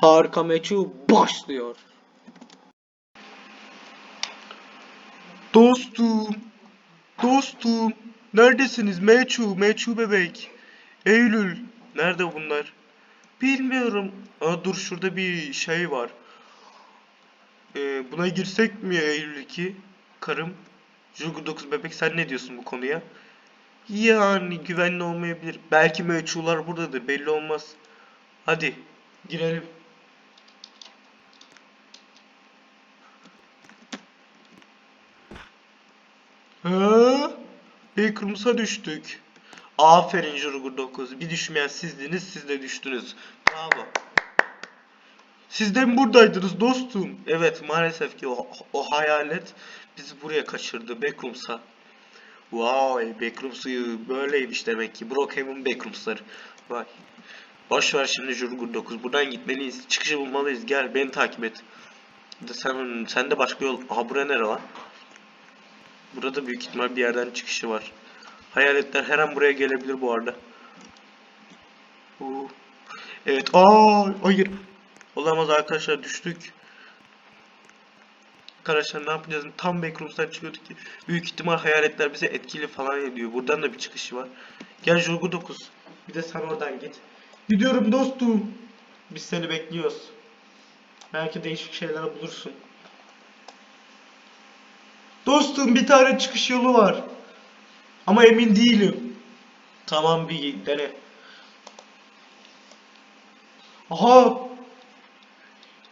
Harika meçhu başlıyor. Dostum. Dostum. Neredesiniz? Meçhu, Meçhu bebek. Eylül. Nerede bunlar? Bilmiyorum. Aa, dur şurada bir şey var. Ee, buna girsek mi Eylül 2? Karım. Julgu 9 bebek sen ne diyorsun bu konuya? Yani güvenli olmayabilir. Belki meçhular buradadır belli olmaz. Hadi girelim. Ha? Backrooms'a düştük. Aferin Jurgur 9. Bir düşmeyen sizdiniz, siz de düştünüz. Bravo. Siz de buradaydınız dostum? Evet, maalesef ki o, o hayalet bizi buraya kaçırdı Backrooms'a. Vay, Backrooms'u böyleymiş demek ki. Brookhaven Backrooms'ları. Vay. Boş ver şimdi Jurgur 9. Buradan gitmeliyiz. Çıkışı bulmalıyız. Gel beni takip et. De sen sen de başka yol. Aha bura nere lan? Burada büyük ihtimal bir yerden çıkışı var. Hayaletler her an buraya gelebilir bu arada. Evet. Aa, hayır. Olamaz arkadaşlar düştük. Arkadaşlar ne yapacağız? Tam backrooms'tan çıkıyorduk ki büyük ihtimal hayaletler bize etkili falan ediyor. Buradan da bir çıkışı var. Gel Jurgu 9. Bir de sen oradan git. Gidiyorum dostum. Biz seni bekliyoruz. Belki değişik şeyler bulursun. Dostum bir tane çıkış yolu var. Ama emin değilim. Tamam bir dene. Aha!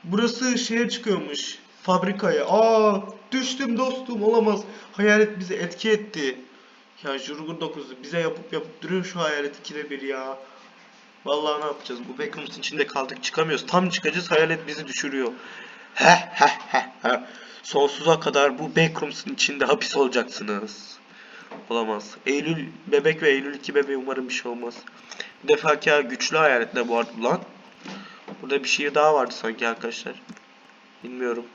Burası şeye çıkıyormuş. Fabrikaya. Aa! Düştüm dostum olamaz. Hayalet bizi etki etti. Ya Jurgun 9 bize yapıp yapıp duruyor şu hayalet ikide bir ya. Vallahi ne yapacağız? Bu backrooms'un içinde kaldık çıkamıyoruz. Tam çıkacağız hayalet bizi düşürüyor. Heh heh heh heh. Sonsuza kadar bu backrooms'un içinde hapis olacaksınız. Olamaz. Eylül bebek ve Eylül 2 bebeği umarım bir şey olmaz. Defaki güçlü hayaletler bu arada lan. Burada bir şehir daha vardı sanki arkadaşlar. Bilmiyorum.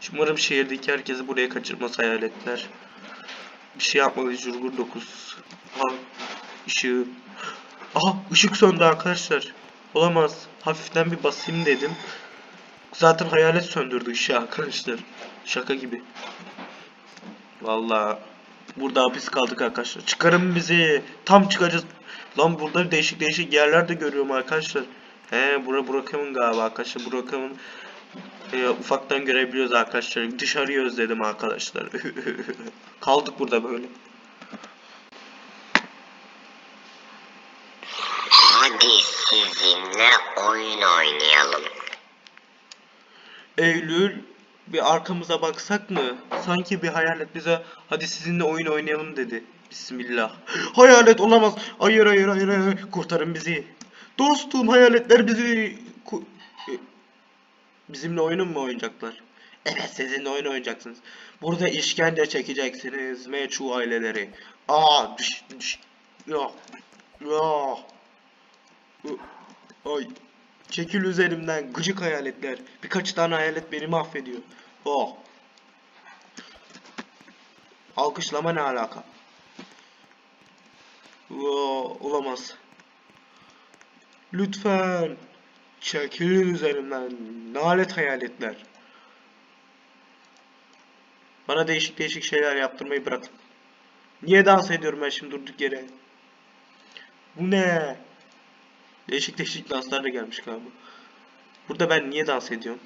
Şimdi umarım şehirdeki herkesi buraya kaçırmaz hayaletler. Bir şey yapmalıyız Jurgur 9. Aha ışığı. Aha ışık söndü arkadaşlar. Olamaz. Hafiften bir basayım dedim. Zaten hayalet söndürdü ışığı arkadaşlar. Şaka gibi. Vallahi burada hapis kaldık arkadaşlar. Çıkarın bizi. Tam çıkacağız. Lan burada değişik değişik yerler de görüyorum arkadaşlar. He bura Brookhaven galiba arkadaşlar. Brookhaven e, ufaktan görebiliyoruz arkadaşlar. Dışarıyı özledim arkadaşlar. Kaldık burada böyle. Hadi sizinle oyun oynayalım. Eylül bir arkamıza baksak mı? Sanki bir hayalet bize hadi sizinle oyun oynayalım dedi. Bismillah. Hayalet olamaz. Hayır hayır hayır hayır. Kurtarın bizi. Dostum hayaletler bizi e, bizimle oyun mu oynayacaklar? Evet sizinle oyun oynayacaksınız. Burada işkence çekeceksiniz meçhu aileleri. Aa düş düş. Ya. Ya. Ay. Çekil üzerimden gıcık hayaletler. Birkaç tane hayalet beni mahvediyor. Oh. Alkışlama ne alaka? Oo, olamaz. Lütfen. Çekilin üzerimden. Nalet hayaletler. Bana değişik değişik şeyler yaptırmayı bırakın. Niye dans ediyorum ben şimdi durduk yere? Bu ne? Değişik değişik danslar da gelmiş galiba. Burada ben niye dans ediyorum?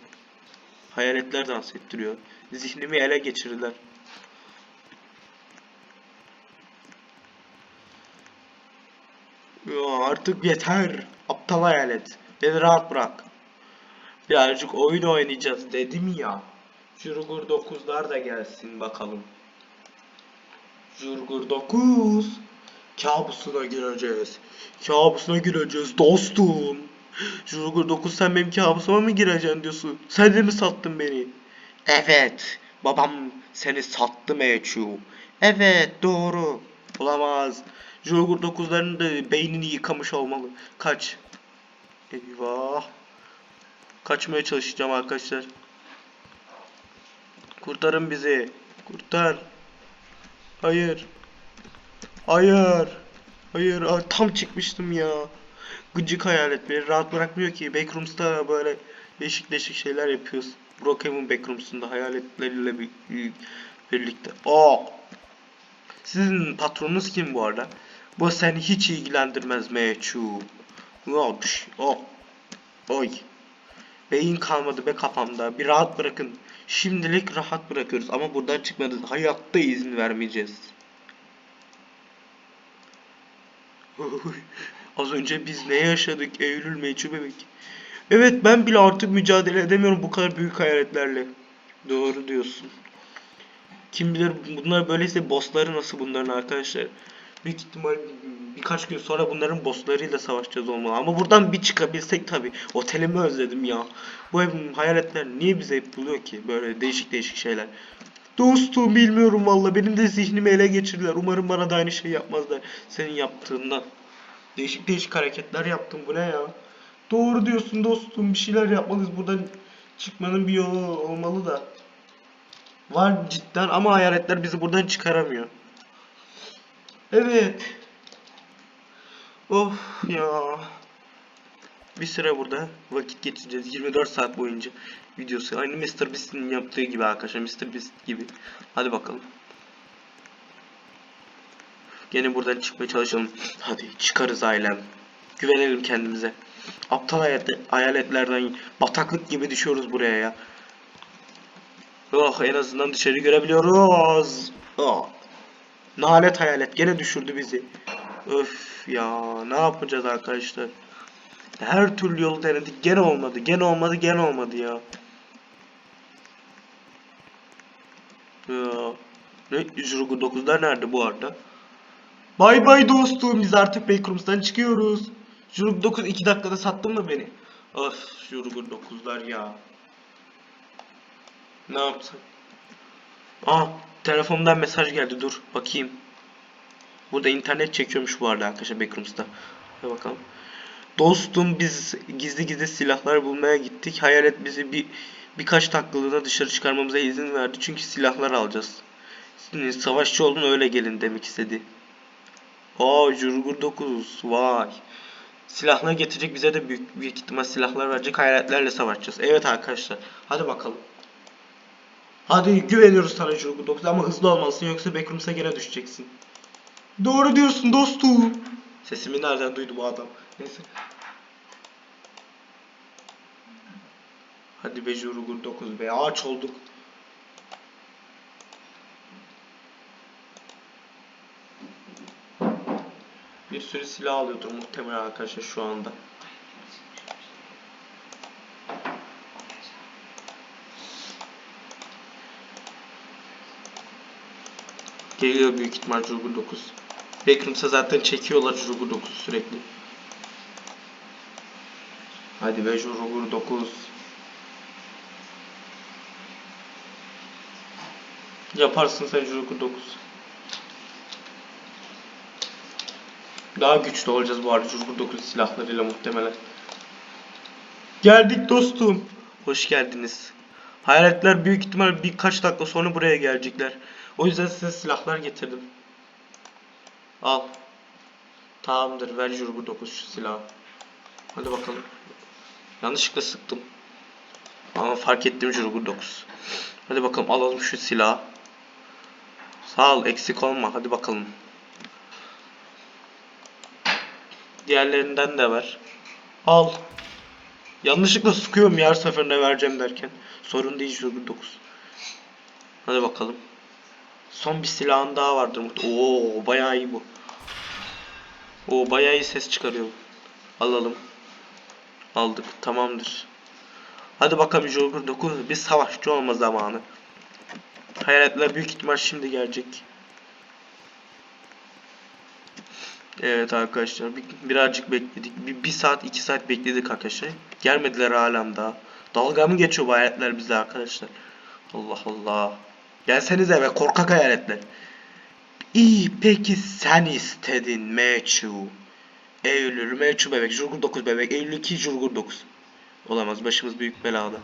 Hayaletler dans ettiriyor. Zihnimi ele geçirdiler. Ya artık yeter. Aptal hayalet. Beni rahat bırak. Birazcık oyun oynayacağız dedim ya. Jurgur 9'lar da gelsin bakalım. Jurgur 9. Kabusuna gireceğiz. Kabusuna gireceğiz dostum. Jurgur 9 sen benim kabusuma mı gireceksin diyorsun? Sen de mi sattın beni? Evet. Babam seni sattı Meçhu. Evet doğru. Olamaz. Jurgur 9'ların da beynini yıkamış olmalı. Kaç. Eyvah. Kaçmaya çalışacağım arkadaşlar. Kurtarın bizi. Kurtar. Hayır. Hayır. Hayır. Ay, tam çıkmıştım ya. gıcık hayalet beni rahat bırakmıyor ki. Backrooms'ta böyle değişik değişik şeyler yapıyoruz. Brookhaven Backrooms'unda hayaletleriyle bir, bir- birlikte. Aa! Sizin patronunuz kim bu arada? Bu seni hiç ilgilendirmez Meçhu. Pş, oh. Oy. Beyin kalmadı be kafamda. Bir rahat bırakın. Şimdilik rahat bırakıyoruz ama buradan çıkmadı. Hayatta izin vermeyeceğiz. Oy, Az önce biz ne yaşadık Eylül Meçhu bebek. Evet ben bile artık mücadele edemiyorum bu kadar büyük hayaletlerle. Doğru diyorsun. Kim bilir bunlar böyleyse bossları nasıl bunların arkadaşlar. Büyük ihtimal birkaç gün sonra bunların bosslarıyla savaşacağız olmalı. Ama buradan bir çıkabilsek tabi. Otelimi özledim ya. Bu hayaletler niye bize hep buluyor ki? Böyle değişik değişik şeyler. Dostum bilmiyorum valla. Benim de zihnimi ele geçirdiler. Umarım bana da aynı şey yapmazlar. Senin yaptığından. Değişik değişik hareketler yaptım. Bu ne ya? Doğru diyorsun dostum. Bir şeyler yapmalıyız. Buradan çıkmanın bir yolu olmalı da. Var cidden ama hayaletler bizi buradan çıkaramıyor. Evet. Of ya. Bir süre burada vakit geçireceğiz. 24 saat boyunca videosu. Aynı Mr. Beast'in yaptığı gibi arkadaşlar. Mr. Beast gibi. Hadi bakalım. Gene buradan çıkmaya çalışalım. Hadi çıkarız ailem. Güvenelim kendimize. Aptal hayalet, hayaletlerden bataklık gibi düşüyoruz buraya ya. Oh en azından dışarı görebiliyoruz. Oh. Nalet hayalet gene düşürdü bizi. Öf ya ne yapacağız arkadaşlar? Her türlü yolu denedik gene olmadı. Gene olmadı gene olmadı ya. Ya. Ne? Jurugu 9'lar nerede bu arada? Bay bay dostum biz artık Backrooms'tan çıkıyoruz. Jurugu 9 2 dakikada sattın mı beni? Of Jurugu 9'lar ya. Ne yapsak? Aa telefonumdan mesaj geldi dur bakayım. Burada internet çekiyormuş bu arada arkadaşlar Backrooms'ta. Hadi bakalım. Dostum biz gizli gizli silahlar bulmaya gittik. Hayalet bizi bir birkaç dakikalığına dışarı çıkarmamıza izin verdi. Çünkü silahlar alacağız. Savaşçı olun öyle gelin demek istedi. Aa Jurgur 9 vay. Silahlar getirecek bize de büyük, büyük ihtimal silahlar verecek hayaletlerle savaşacağız. Evet arkadaşlar hadi bakalım. Hadi güveniyoruz sana Jurgur 9 ama hızlı olmalısın yoksa Backrooms'a gene düşeceksin. Doğru diyorsun dostum. Sesimi nereden duydu bu adam? Neyse. Hadi be Jurgur 9 be ağaç olduk. Bir sürü silah alıyordur muhtemelen arkadaşlar şu anda. Geliyor büyük ihtimal Jurgur 9. Backrooms'a zaten çekiyorlar Jurgur 9 sürekli. Hadi be Jurgur 9. Yaparsın sen Jurgur 9. Daha güçlü olacağız bu arada Jurgur 9 silahlarıyla muhtemelen. Geldik dostum. Hoş geldiniz. Hayaletler büyük ihtimal birkaç dakika sonra buraya gelecekler. O yüzden size silahlar getirdim. Al. Tamamdır ver Jurgur 9 şu silahı. Hadi bakalım. Yanlışlıkla sıktım. Ama fark ettim Jurgur 9. Hadi bakalım alalım şu silahı. Sağ ol eksik olma hadi bakalım. Diğerlerinden de ver. Al. Yanlışlıkla sıkıyorum ya her seferinde vereceğim derken. Sorun değil Jurgur 9. Hadi bakalım. Son bir silahın daha vardır. Oo bayağı iyi bu. Oo bayağı iyi ses çıkarıyor. Alalım. Aldık. Tamamdır. Hadi bakalım Joker 9. Bir savaşçı olma zamanı. Hayaletler büyük ihtimal şimdi gelecek. Evet arkadaşlar bir, birazcık bekledik. Bir, bir saat iki saat bekledik arkadaşlar. Gelmediler halen daha. Dalga mı geçiyor bu hayaletler bize arkadaşlar? Allah Allah. Gelsenize be korkak hayaletler. İyi peki sen istedin Meçhu. Eylül, Meçhu bebek, Jurgur 9 bebek, Eylül 2, Jurgur 9. Olamaz başımız büyük belada.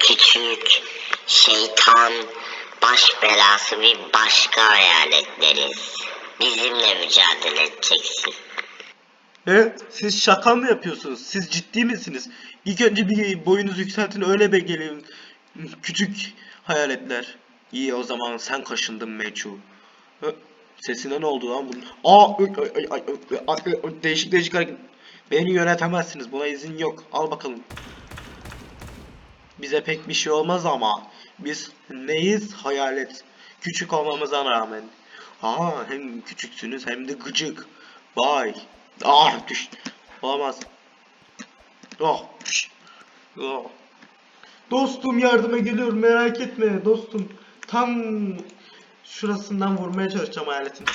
Küçük şeytan baş belası bir başka hayaletleriz. Bizimle mücadele edeceksin. E, siz şaka mı yapıyorsunuz? Siz ciddi misiniz? İlk önce bir boyunuzu yükseltin öyle be gelin. Küçük hayaletler. İyi o zaman sen kaşındın Meçhu. Sesine ne oldu lan bunun? Aa, değişik değişik hareket. Beni yönetemezsiniz. Buna izin yok. Al bakalım. Bize pek bir şey olmaz ama biz neyiz? Hayalet. Küçük olmamıza rağmen. Aa, hem küçüksünüz hem de gıcık. Vay. Ah düş. Olamaz. Oh. Oh. Dostum yardıma geliyorum merak etme dostum. Tam şurasından vurmaya çalışacağım hayaletin.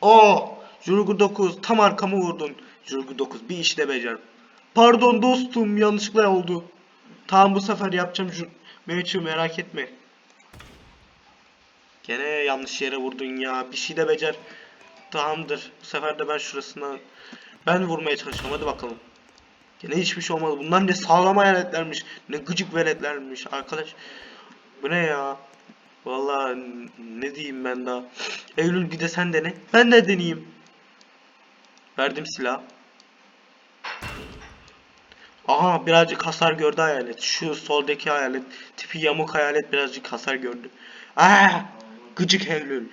Oh. Jurgu 9 tam arkamı vurdun. Jurgu 9 bir işte becer. Pardon dostum yanlışlıkla oldu. Tamam bu sefer yapacağım şu Mevcut merak etme. Gene yanlış yere vurdun ya. Bir şey de becer. Tamamdır. Bu sefer de ben şurasına ben vurmaya çalışacağım. Hadi bakalım. Gene hiçbir şey olmadı. Bunlar ne sağlam hayaletlermiş. Ne gıcık veletlermiş arkadaş. Bu ne ya? Vallahi ne diyeyim ben daha. Eylül bir de sen dene. Ben de deneyeyim. Verdim silah. Aha birazcık hasar gördü hayalet. Şu soldaki hayalet. Tipi yamuk hayalet birazcık hasar gördü. Aa, gıcık Eylül.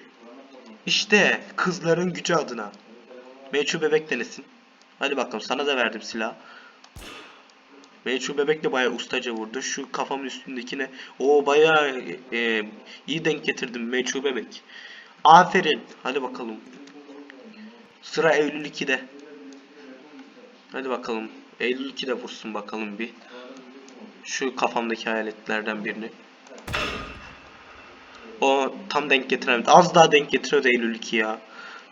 İşte kızların gücü adına. Meçhul bebek denesin. Hadi bakalım sana da verdim silah. Meçhul bebek de bayağı ustaca vurdu. Şu kafamın üstündekine o bayağı e, iyi denk getirdim Meçhul bebek. Aferin. Hadi bakalım. Sıra Eylül 2'de. Hadi bakalım. Eylül 2'de vursun bakalım bir. Şu kafamdaki hayaletlerden birini. O tam denk getiremedi. Az daha denk getiriyordu Eylül 2 ya.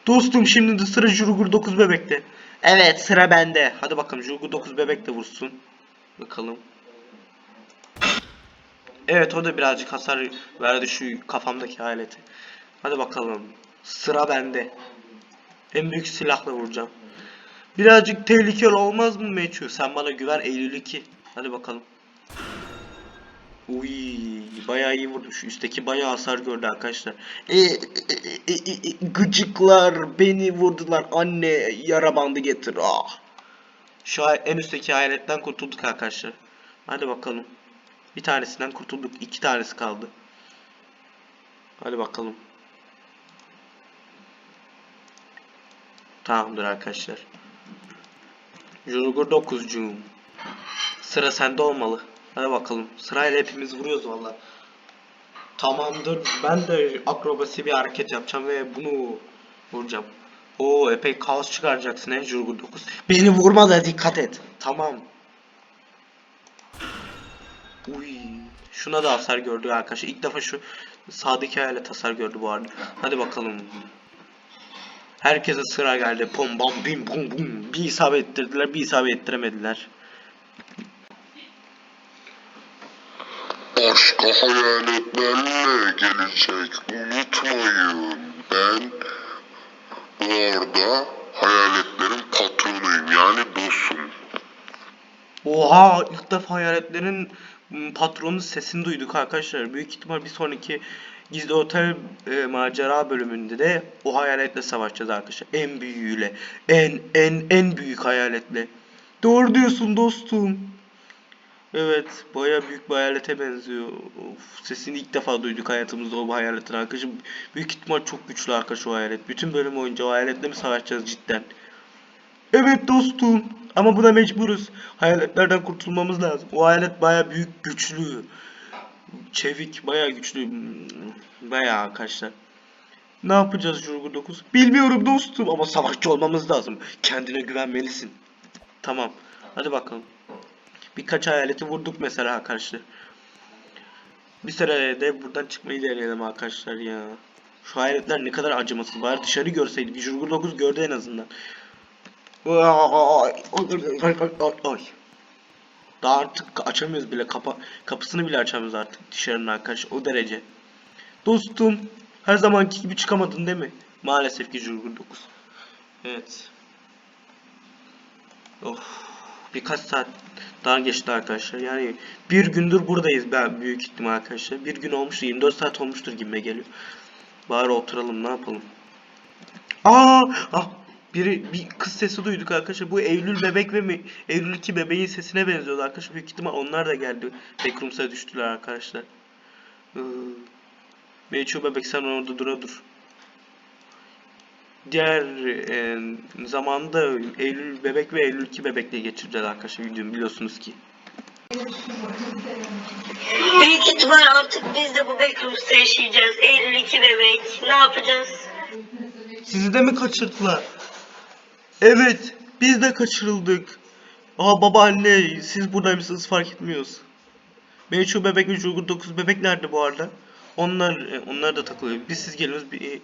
Dostum şimdi de sıra Jurgur 9 bebekte. Evet sıra bende. Hadi bakalım Jurgur 9 bebek de vursun. Bakalım. Evet o da birazcık hasar verdi şu kafamdaki hayaleti. Hadi bakalım. Sıra bende. En büyük silahla vuracağım. Birazcık tehlikeli olmaz mı Meçhu? Sen bana güven Eylül 2. Hadi bakalım. Uy, bayağı iyi vurdum. Şu üstteki bayağı hasar gördü arkadaşlar. E, e, e, e, e, gıcıklar beni vurdular. Anne yara bandı getir. Ah. Şu en üstteki hayaletten kurtulduk arkadaşlar. Hadi bakalım. Bir tanesinden kurtulduk. İki tanesi kaldı. Hadi bakalım. Tamamdır arkadaşlar. Jurgur 9'cuğum. Sıra sende olmalı. Hadi bakalım. Sırayla hepimiz vuruyoruz valla. Tamamdır. Ben de akrobasi bir hareket yapacağım ve bunu vuracağım. Oo epey kaos çıkaracaksın he Jurgur 9. Beni vurma da dikkat et. Tamam. Uy. Şuna da hasar gördü arkadaşlar. İlk defa şu sağdaki hayalet hasar gördü bu arada. Hadi bakalım. Herkese sıra geldi. Pom bam bim bum bum. Bir isabet ettirdiler, bir isabet ettiremediler. Başka hayaletlerle gelecek. Unutmayın. Ben bu arada hayaletlerin patronuyum. Yani boss'um. Oha ilk defa hayaletlerin patronun sesini duyduk arkadaşlar. Büyük ihtimal bir sonraki gizli otel e, macera bölümünde de o hayaletle savaşacağız arkadaşlar. En büyüğüyle. En en en büyük hayaletle. Doğru diyorsun dostum. Evet, baya büyük bir hayalete benziyor. Of, sesini ilk defa duyduk hayatımızda o hayaletin arkadaşım. Büyük ihtimal çok güçlü arkadaş o hayalet. Bütün bölüm boyunca o hayaletle mi savaşacağız cidden? Evet dostum. Ama buna mecburuz. Hayaletlerden kurtulmamız lazım. O hayalet baya büyük, güçlü. Çevik, baya güçlü. Baya arkadaşlar. Ne yapacağız Jurgur 9? Bilmiyorum dostum ama savaşçı olmamız lazım. Kendine güvenmelisin. Tamam. Hadi bakalım. Birkaç hayaleti vurduk mesela arkadaşlar. Bir süre de buradan çıkmayı deneyelim arkadaşlar ya. Şu hayaletler ne kadar acımasız. Bari dışarı görseydi. Bir Jurgur 9 gördü en azından. Ay, ay, ay, ay. Daha artık açamıyoruz bile kapa kapısını bile açamıyoruz artık dışarının arkadaş o derece. Dostum her zamanki gibi çıkamadın değil mi? Maalesef ki Jurgur 9. Evet. Of Birkaç saat daha geçti arkadaşlar. Yani bir gündür buradayız ben büyük ihtimal arkadaşlar. Bir gün olmuştur 24 saat olmuştur gibime geliyor. Bari oturalım ne yapalım. Aa, ah, biri bir kız sesi duyduk arkadaşlar. Bu Eylül bebek ve mi Eylül 2 bebeğin sesine benziyordu arkadaşlar. Büyük ihtimal onlar da geldi. Backrooms'a düştüler arkadaşlar. Ee, bebek sen orada dura dur. Diğer e, zamanda Eylül bebek ve Eylül 2 bebekle geçireceğiz arkadaşlar videomu biliyorsunuz ki. Büyük ihtimal artık biz de bu Backrooms'ta yaşayacağız. Eylül 2 bebek. Ne yapacağız? Sizi de mi kaçırdılar? Evet, biz de kaçırıldık. Aa babaanne, siz buradaymışsınız fark etmiyoruz. Meyço bebek ve Jurgur 9 bebek nerede bu arada? Onlar e, onlar da takılıyor. Biz siz geliyoruz bir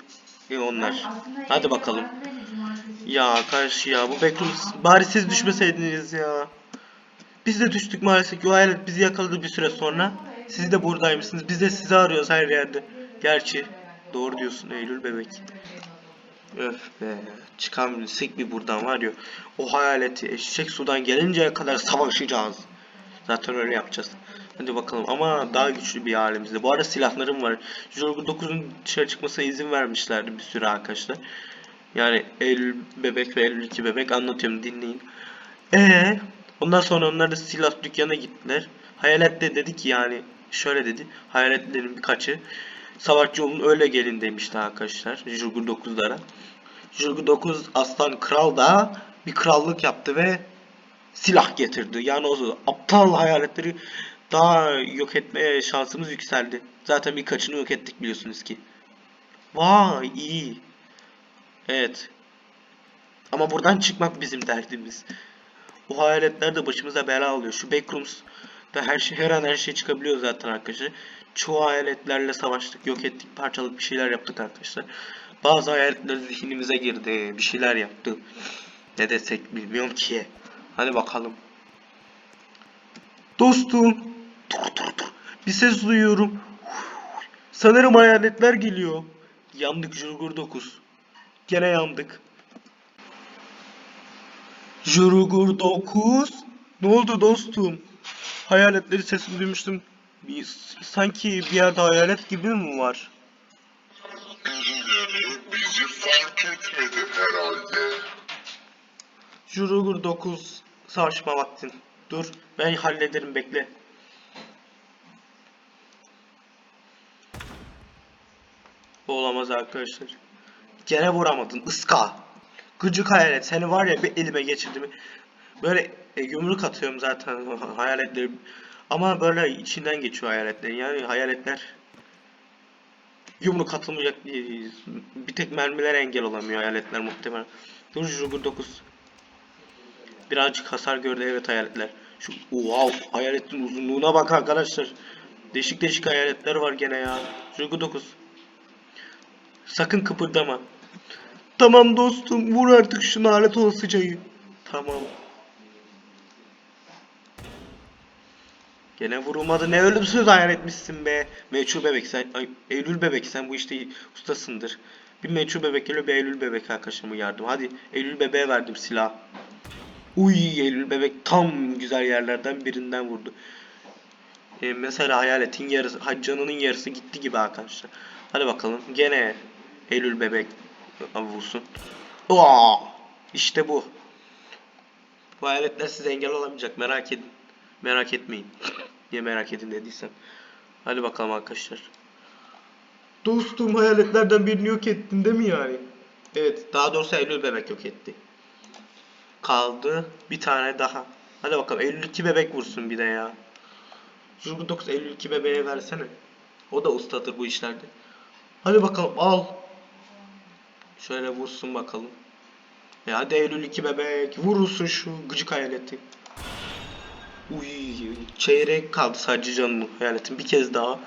e, onlar. Hadi bakalım. Ya karşı ya bu Backrooms bari siz düşmeseydiniz ya. Biz de düştük maalesef o hayalet bizi yakaladı bir süre sonra. Siz de buradaymışsınız. Biz de sizi arıyoruz her yerde. Gerçi doğru diyorsun Eylül bebek. Öf be. Çıkabilsek bir buradan var ya. O hayaleti eşek sudan gelinceye kadar savaşacağız. Zaten öyle yapacağız. Hadi bakalım ama daha güçlü bir halimizde. Bu arada silahlarım var. Jorgun 9'un dışarı çıkmasına izin vermişlerdi bir süre arkadaşlar. Yani Eylül bebek ve Eylül 2 bebek anlatıyorum dinleyin. Ee, ondan sonra onlar da silah dükkanına gittiler. Hayalet de dedi ki yani şöyle dedi. Hayaletlerin birkaçı Savaşçı olun öyle gelin demişti arkadaşlar. Jurgur 9'lara. Jurgur 9 aslan kral da bir krallık yaptı ve silah getirdi. Yani o aptal hayaletleri daha yok etmeye şansımız yükseldi. Zaten birkaçını yok ettik biliyorsunuz ki. Vay iyi. Evet. Ama buradan çıkmak bizim derdimiz. Bu hayaletler de başımıza bela alıyor. Şu backrooms da her şey her an her şey çıkabiliyor zaten arkadaşlar. Çoğu hayaletlerle savaştık, yok ettik, parçalık bir şeyler yaptık arkadaşlar. Bazı hayaletler zihnimize girdi, bir şeyler yaptı. Ne desek bilmiyorum ki. Hadi bakalım. Dostum. Dur dur dur. Bir ses duyuyorum. Sanırım hayaletler geliyor. Yandık Jurgur 9. Gene yandık. Jurgur 9. Ne oldu dostum? Hayaletleri sesini duymuştum. Bir, sanki bir yerde hayalet gibi mi var? Birileri bizi fark etmedi herhalde. Jurgur 9 savaşma vaktin. Dur ben hallederim bekle. Olamaz arkadaşlar. Gene vuramadın ıska. Gıcık hayalet seni var ya bir elime geçirdi mi. Böyle e, yumruk atıyorum zaten hayaletleri. Ama böyle içinden geçiyor hayaletlerin. Yani hayaletler yumruk atılmayacak bir tek mermiler engel olamıyor hayaletler muhtemelen. Dur Jurgur 9. Birazcık hasar gördü evet hayaletler. Şu wow hayaletin uzunluğuna bak arkadaşlar. Değişik değişik hayaletler var gene ya. Jurgur 9. Sakın kıpırdama. Tamam dostum vur artık şu lanet olasıcayı. Tamam. Gene vurulmadı. Ne ölümsüz hayal etmişsin be. Meçhul bebek sen, ay, Eylül bebek sen bu işte ustasındır. Bir meçhul bebek geliyor bir Eylül bebek arkadaşıma yardım. Hadi Eylül bebeğe verdim silah. Uy Eylül bebek tam güzel yerlerden birinden vurdu. Ee, mesela hayaletin yarısı, canının yarısı gitti gibi arkadaşlar. Hadi bakalım gene Eylül bebek vursun. Aa, işte bu. Bu hayaletler size engel olamayacak merak edin. Merak etmeyin. Niye merak edin dediysem. Hadi bakalım arkadaşlar. Dostum hayaletlerden birini yok ettin değil mi yani? Evet daha doğrusu Eylül bebek yok etti. Kaldı bir tane daha. Hadi bakalım Eylül 2 bebek vursun bir de ya. Jurgun 9 Eylül 2 bebeğe versene. O da ustadır bu işlerde. Hadi bakalım al. Şöyle vursun bakalım. E hadi Eylül 2 bebek vurursun şu gıcık hayaleti. Uy, çeyrek kaldı sadece canım hayaletin bir kez daha.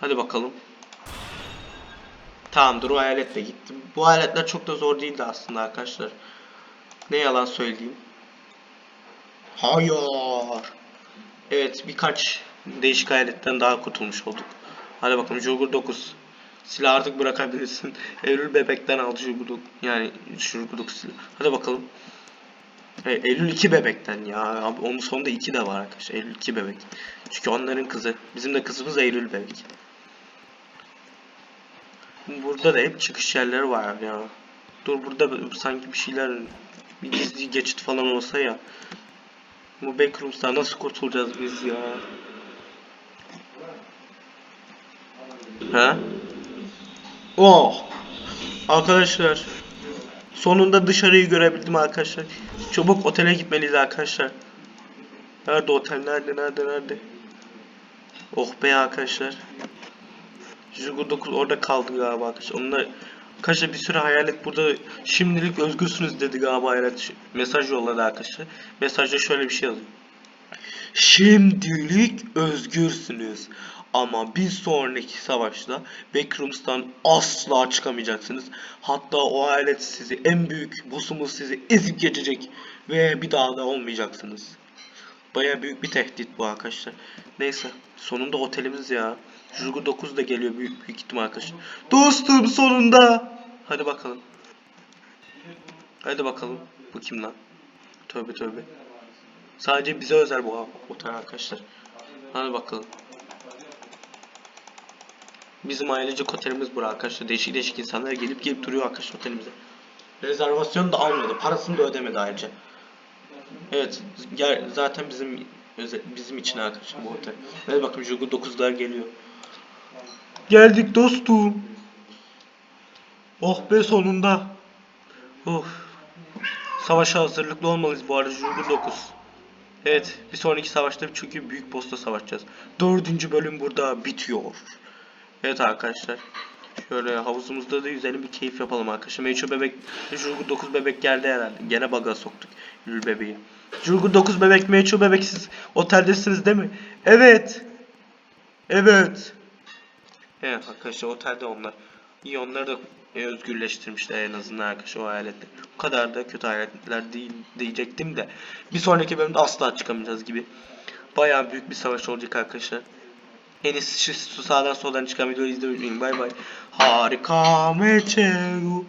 Hadi bakalım. Tamamdır o hayalet de gitti. Bu hayaletler çok da zor değildi aslında arkadaşlar. Ne yalan söyleyeyim. Hayır. Evet birkaç değişik hayaletten daha kurtulmuş olduk. Hadi bakalım Jogur 9. Silah artık bırakabilirsin. Eylül bebekten aldı Jogur 9. Yani Jogur 9 silah. Hadi bakalım. E, Eylül 2 bebekten ya. Abi onun sonunda 2 de var arkadaşlar. Eylül 2 bebek. Çünkü onların kızı. Bizim de kızımız Eylül bebek. Burada da hep çıkış yerleri var ya. Dur burada sanki bir şeyler bir gizli geçit falan olsa ya. Bu backrooms'tan nasıl kurtulacağız biz ya? Ha? Oh! Arkadaşlar Sonunda dışarıyı görebildim arkadaşlar. Çabuk otele gitmeliyiz arkadaşlar. Nerede otel? Nerede? Nerede? Nerede? Oh be arkadaşlar. Jugo 9 orada kaldı galiba arkadaşlar. Onlar Arkadaşlar bir süre hayalet burada şimdilik özgürsünüz dedi galiba hayalet. Mesaj yolladı arkadaşlar. Mesajda şöyle bir şey yazıyor. Şimdilik özgürsünüz. Ama bir sonraki savaşta Backrooms'tan asla çıkamayacaksınız. Hatta o alet sizi en büyük boss'umuz sizi ezip geçecek ve bir daha da olmayacaksınız. Baya büyük bir tehdit bu arkadaşlar. Neyse sonunda otelimiz ya. Jurgu 9 da geliyor büyük, büyük ihtimal arkadaşlar. Dostum sonunda. Hadi bakalım. Hadi bakalım. Bu kim lan? Tövbe tövbe. Sadece bize özel bu otel arkadaşlar. Hadi bakalım. Bizim ailecek otelimiz bura arkadaşlar. Değişik değişik insanlar gelip gelip duruyor arkadaşlar otelimize. Rezervasyon da almadı. Parasını da ödemedi ayrıca. Evet. Zaten bizim bizim için arkadaşlar bu otel. Hadi bakalım Jugu 9'lar geliyor. Geldik dostum. Oh be sonunda. Of. Savaşa hazırlıklı olmalıyız bu arada Jugu 9. Evet, bir sonraki savaşta çünkü büyük boss'la savaşacağız. Dördüncü bölüm burada bitiyor. Evet arkadaşlar. Şöyle havuzumuzda da yüzelim bir keyif yapalım arkadaşlar. Meyço bebek, Jurgu 9 bebek geldi herhalde. Gene baga soktuk Lül bebeği. Jurgu 9 bebek, Meyço bebek siz oteldesiniz değil mi? Evet. Evet. Evet arkadaşlar otelde onlar. İyi onları da e, özgürleştirmişler en azından arkadaşlar o hayaletler. Bu kadar da kötü hayaletler değil diyecektim de. Bir sonraki bölümde asla çıkamayacağız gibi. Bayağı büyük bir savaş olacak arkadaşlar. En iyisi şu sağdan soldan çıkan videoyu izlemeyi. Bay bay. Harika meçhul.